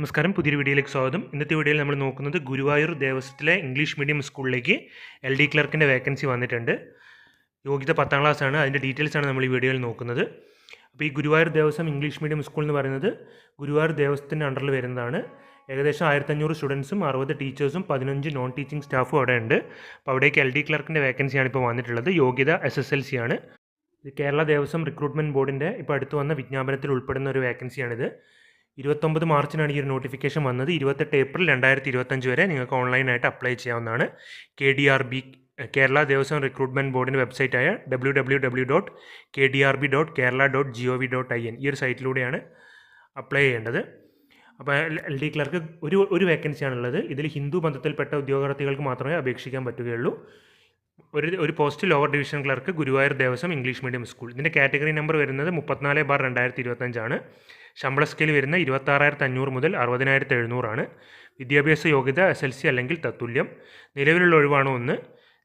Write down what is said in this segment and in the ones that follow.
നമസ്കാരം പുതിയൊരു വീഡിയോയിലേക്ക് സ്വാഗതം. ഇന്നത്തെ വീഡിയോയിൽ നമ്മൾ നോക്കുന്നത് ഗുരുവായൂർ ദേവസ്വത്തിലെ ഇംഗ്ലീഷ് മീഡിയം സ്കൂളിലേക്ക് എൽ ഡി ക്ലർക്കിന്റെ വേക്കൻസി വന്നിട്ടുണ്ട്. യോഗ്യത പത്താം ക്ലാസ് ആണ്. അതിന്റെ ഡീറ്റെയിൽസ് ആണ് നമ്മൾ ഈ വീഡിയോയിൽ നോക്കുന്നത്. അപ്പോൾ ഈ Guruvayur Devaswom English medium school എന്ന് പറയുന്നത് ഗുരുവായൂർ ദേവസ്വത്തിന്റെ അണ്ടറിൽ വരുന്നതാണ്. ഏകദേശം ആയിരത്തഞ്ഞൂറ് സ്റ്റുഡൻസും അറുപത് ടീച്ചേഴ്സും പതിനഞ്ച് നോൺ ടീച്ചിങ് സ്റ്റാഫും അവിടെ ഉണ്ട്. അപ്പോൾ അവിടേക്ക് എൽ ഡി ക്ലർക്കിന്റെ വേക്കൻസിയാണ് ഇപ്പോൾ വന്നിട്ടുള്ളത്. യോഗ്യത എസ് എസ് എൽ സി ആണ്. ഇത് കേരള ദേവസ്വം റിക്രൂട്ട്മെന്റ് ബോർഡിന്റെ ഇപ്പോൾ അടുത്ത് വന്ന വിജ്ഞാപനത്തിൽ ഉൾപ്പെടുന്ന ഒരു വേക്കൻസിയാണിത് ഇരുപത്തൊമ്പത് മാർച്ചിനാണ് ഈ ഒരു നോട്ടിഫിക്കേഷൻ വന്നത്. ഇരുപത്തെട്ട് ഏപ്രിൽ രണ്ടായിരത്തി ഇരുപത്തഞ്ച് വരെ നിങ്ങൾക്ക് ഓൺലൈനായിട്ട് അപ്ലൈ ചെയ്യാവുന്നതാണ്. K D R B Kerala Devaswom recruitment ബോർഡിന്റെ വെബ്സൈറ്റായ W W W dot K D R B dot Kerala dot G O V dot I N ഈ ഒരു സൈറ്റിലൂടെയാണ് അപ്ലൈ ചെയ്യേണ്ടത്. അപ്പോൾ എൽ ഡി ക്ലർക്ക് ഒരു ഒരു വേക്കൻസിയാണുള്ളത് ഇതിൽ ഹിന്ദു ബന്ധത്തിൽപ്പെട്ട ഉദ്യോഗാർത്ഥികൾക്ക് മാത്രമേ അപേക്ഷിക്കാൻ പറ്റുകയുള്ളൂ. ഒരു ഒരു post lower division clerk Guruvayur Devaswom English medium school ഇതിന്റെ കാറ്റഗറി നമ്പർ വരുന്നത് മുപ്പത്തിനാല് ബാർ രണ്ടായിരത്തി ഇരുപത്തഞ്ചാണ് ശമ്പള സ്കെയിൽ വരുന്ന ഇരുപത്താറായിരത്തി അഞ്ഞൂറ് മുതൽ അറുപതിനായിരത്തി എഴുന്നൂറാണ് വിദ്യാഭ്യാസ യോഗ്യത എസ് എൽ സി അല്ലെങ്കിൽ തത്തുല്യം. നിലവിലുള്ള ഒഴിവാണോ ഒന്ന്.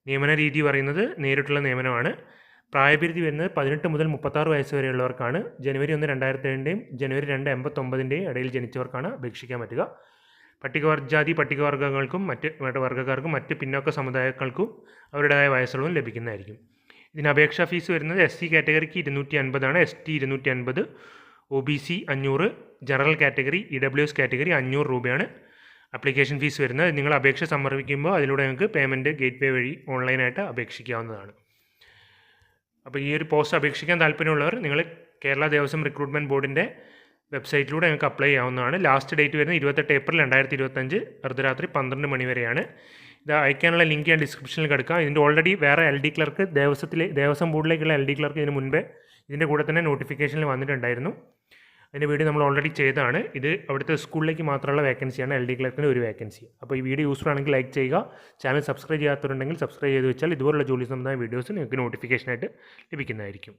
നിയമന രീതി പറയുന്നത് നേരിട്ടുള്ള നിയമനമാണ്. പ്രായപരിധി വരുന്നത് പതിനെട്ട് മുതൽ മുപ്പത്താറ് വയസ്സ് വരെയുള്ളവർക്കാണ്. ജനുവരി ഒന്ന് രണ്ടായിരത്തി ഏഴിന്റെയും ജനുവരി രണ്ട് എൺപത്തൊമ്പതിന്റെയും ഇടയിൽ ജനിച്ചവർക്കാണ് അപേക്ഷിക്കാൻ പറ്റുക. പട്ടികവർജാതി പട്ടികവർഗങ്ങൾക്കും മറ്റ് മറ്റ് വർഗക്കാർക്കും മറ്റ് പിന്നോക്ക സമുദായങ്ങൾക്കും അവരുടേതായ വയസ്സുകളും ലഭിക്കുന്നതായിരിക്കും. ഇതിന് അപേക്ഷാ ഫീസ് വരുന്നത് എസ് സി കാറ്റഗറിക്ക് ഇരുന്നൂറ്റി അൻപതാണ്. എസ് ടി ഇരുന്നൂറ്റി അൻപത്. ഒ ബി സി അഞ്ഞൂറ് general category E W S category അഞ്ഞൂറ് രൂപയാണ്. അപ്ലിക്കേഷൻ ഫീസ് വരുന്നത്. നിങ്ങൾ അപേക്ഷ സമർപ്പിക്കുമ്പോൾ അതിലൂടെ നിങ്ങൾക്ക് പേയ്മെന്റ് ഗേറ്റ് വേ വഴി ഓൺലൈനായിട്ട് അപേക്ഷിക്കാവുന്നതാണ്. അപ്പോൾ ഈ ഒരു പോസ്റ്റ് അപേക്ഷിക്കാൻ താല്പര്യമുള്ളവർ നിങ്ങൾ കേരള ദേവസ്വം റിക്രൂട്ട്മെന്റ് ബോർഡിന്റെ വെബ്സൈറ്റിലൂടെ നിങ്ങൾക്ക് അപ്ലൈ ചെയ്യാവുന്നതാണ്. ലാസ്റ്റ് ഡേറ്റ് വരുന്നത് ഇരുപത്തെട്ട് ഏപ്രിൽ രണ്ടായിരത്തി ഇരുപത്തഞ്ച് അർദ്ധരാത്രി പന്ത്രണ്ട് മണി വരെയാണ്. ഇത് അയക്കാനുള്ള ലിങ്ക് ഞാൻ ഡിസ്ക്രിപ്ഷനിൽ കിടക്കാം. ഇതിന്റെ ഓൾറെഡി വേറെ എൽ ഡി ക്ലർക്ക് ദേവസ്വത്തിലെ ദേവസ്വം ബോർഡിലേക്കുള്ള എൽ ഡി ക്ലർക്ക് ഇതിന് മുൻപേ ഇതിന്റെ കൂടെ തന്നെ നോട്ടിഫിക്കേഷനിൽ വന്നിട്ടുണ്ടായിരുന്നു. അതിന്റെ വീഡിയോ നമ്മൾ ഓൾറെഡി ചെയ്തതാണ്. ഇത് അവിടുത്തെ സ്കൂളിലേക്ക് മാത്രമുള്ള വേക്കൻസിയാണ് എൽ ഡി ക്ലർക്കിന്റെ ഒരു വേക്കൻസി അപ്പോൾ ഈ വീഡിയോ യൂസ്ഫുൾ ആണെങ്കിൽ ലൈക്ക് ചെയ്യുക. ചാനൽ സബ്സ്ക്രൈബ് ചെയ്യാത്തവരുണ്ടെങ്കിൽ സബ്സ്ക്രൈബ് ചെയ്ത് വെച്ചാൽ ഇതുപോലുള്ള ജോലി സംബന്ധമായ വീഡിയോസ് നിങ്ങൾക്ക് നോട്ടിഫിക്കേഷനായിട്ട് ലഭിക്കുന്നതായിരിക്കും.